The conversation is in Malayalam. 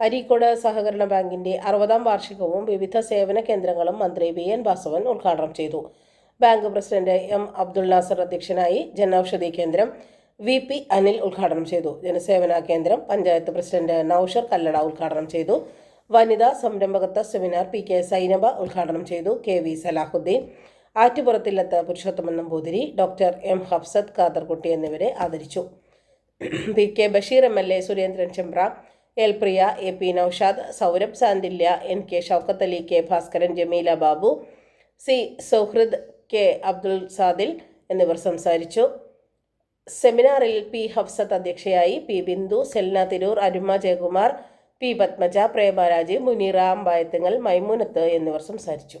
അരീക്കോട് സഹകരണ ബാങ്കിന്റെ അറുപതാം വാർഷികവും വിവിധ സേവന കേന്ദ്രങ്ങളും മന്ത്രി വി എൻ വാസവൻ ഉദ്ഘാടനം ചെയ്തു. Bank president M Abdul Nasser അധ്യക്ഷനായി ജനൌഷധി കേന്ദ്രം വി പി അനിൽ ഉദ്ഘാടനം ചെയ്തു. ജനസേവന കേന്ദ്രം പഞ്ചായത്ത് പ്രസിഡന്റ് നൌഷർ കല്ലട ഉദ്ഘാടനം ചെയ്തു. വനിതാ സംരംഭകത്വ സെമിനാർ പി കെ സൈനബ ഉദ്ഘാടനം ചെയ്തു. K V Salahuddin Attupurathillath Purushothaman Namboothiri doctor M Hafsath Khaderkutty എന്നിവരെ ആദരിച്ചു. P K Basheer M L A Surendran Chembra L Priya A P Noushad Saurabh Santhilya N K Shoukath Ali K Bhaskaran Jameela Babu C Sauhrid K Abdul Sadil എന്നിവർ സംസാരിച്ചു. സെമിനാറിൽ പി ഹഫ്സത്ത് അധ്യക്ഷയായി പി ബിന്ദു സെൽന തിരൂർ അരുമ ജയകുമാർ പി പത്മജ പ്രേമരാജ് മുനീറ അമ്പായത്തുങ്ങൽ മൈമൂനത്ത് എന്നിവർ സംസാരിച്ചു.